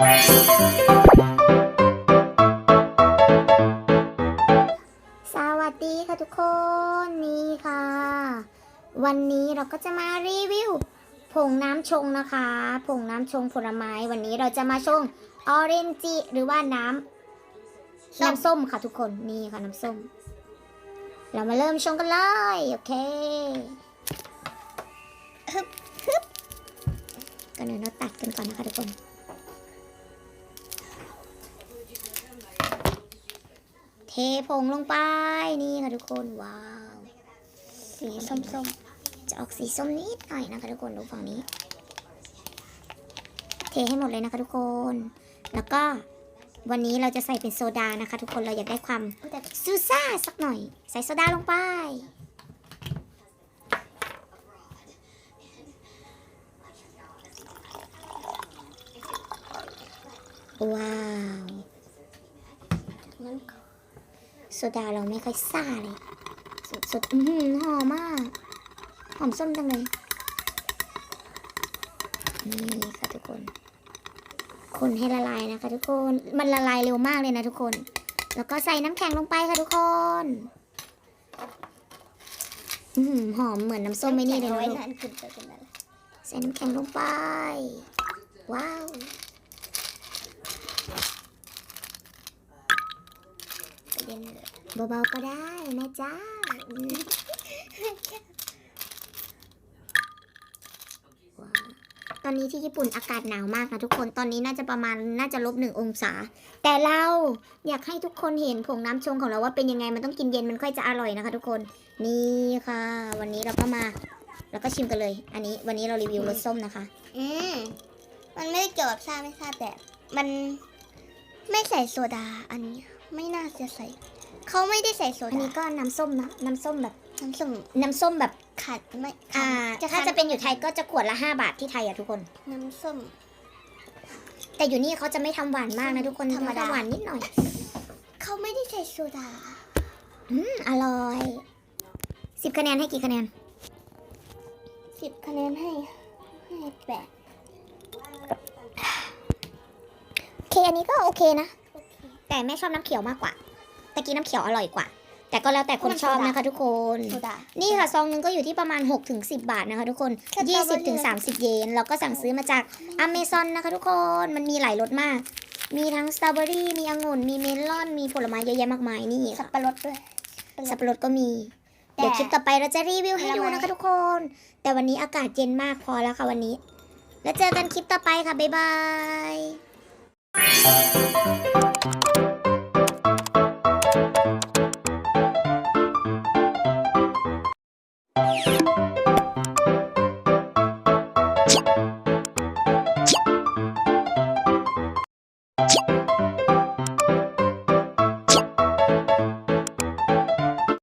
สวัสดีค่ะทุกคนนี่ค่ะ วันนี้เราก็จะมารีวิวผงน้ำชงนะคะผงน้ำชงผลไม้วันนี้เราจะมาชงออเรนจิหรือว่าน้ำน้ำส้มค่ะทุกคนนี่ค่ะน้ำส้ม เรามาเริ่มชงกันเลยโอเคฮึบฮึบก่อนอื่นเราตัดกันก่อนนะคะทุกคน เทผงลงไปนี่ค่ะทุกคนว้าว สีส้มๆ จะออกสีส้มนิดหน่อยนะคะทุกคนดูฝั่งนี้ เทให้หมดเลยนะคะทุกคน แล้วก็วันนี้เราจะใส่เป็นโซดานะคะ ทุกคนเราอยากได้ความซูซ่าสักหน่อย ใส่โซดาลงไป ว้าวงั้น โซดาเราไม่ค่อยซ่าเลยสดสดอื้อหือหอมมาก หอมส้มจังเลย นี่ค่ะทุกคน คนให้ละลายนะคะ ทุกคน มันละลายเร็วมากเลยนะทุกคน แล้วก็ใส่น้ำแข็งลงไปค่ะทุกคนอื้อหือหอมเหมือนน้ำส้มไม่นี่เลยนะลูกนขึ้นไปเป็นอะไรใส่น้ำแข็งลงไป ว้าว ประ เบาๆก็ได้นะจ๊ะอืมว้าตอนนี้ที่ญี่ปุ่นอากาศหนาวมากนะทุกคนตอนนี้น่าจะประมาณน่าจะลบหนึ่งองศา แต่เราอยากให้ทุกคนเห็นผงน้ำชงของเราว่าเป็นยังไงมันต้องกินเย็นมันค่อยจะอร่อยนะคะ ทุกคนนี่ค่ะ วันนี้เราก็มา แล้วก็ชิมกันเลย อันนี้วันนี้เรารีวิวรสส้มนะคะ อืมมันไม่ได้เกี่ยวกับซาไม่ซาแต่มันไม่ใส่โซดา อันนี้ ไม่น่าจะใส่ เขาไม่ได้ใส่โซอันดานี้ก็น้ำส้มนะน้ำส้มแบบน้ำส้มน้ำส้มแบบขัดไม่อ่าจะถ้าจะเป็นอยู่ไทยก็จะขวดละ 5 บาทที่ไทยอะทุกคน น้ำส้ม แต่อยู่นี่เขาจะไม่ทำหวานมากนะทุกคนธรรมดาเขจะหวานนิดหน่อย เขาไม่ได้ใส่โซดา อืมอร่อยสิบคะแนนให้กี่คะแนนสิบคะแนนให้ให้แปดโอเคอันนี้ก็โอเคนะโอเคแต่แม่ชอบน้ำเขียวมากกว่า ตะกี้น้ำเขียวอร่อยกว่า แต่ก็แล้วแต่คนชอบนะคะทุกคน โซดา นี่ค่ะซองหนึงก็อยู่ที่ประมาณ 6-10ถึง10บาทนะคะทุกคน สตรอเบอรี่ 20ถึง30 เยนแล้วก็สั่งซื้อมาจากอเมซอนนะคะทุกคนมันมีหลายรสมาก มีทั้งสตรอเบอรี่มีองุ่นมีเมลอนมีผลไม้เยอะแยะมากมายนี่สัค่ะบปะรดด้วย สับปะรดก็มี แต่ เดี๋ยวคลิปต่อไปเราจะรีวิวให้ดูผลไม้นะคะทุกคน แต่วันนี้อากาศเย็นมากพอแล้วค่ะวันนี้ แล้วเจอกันคลิปต่อไปค่ะบ๊ายบาย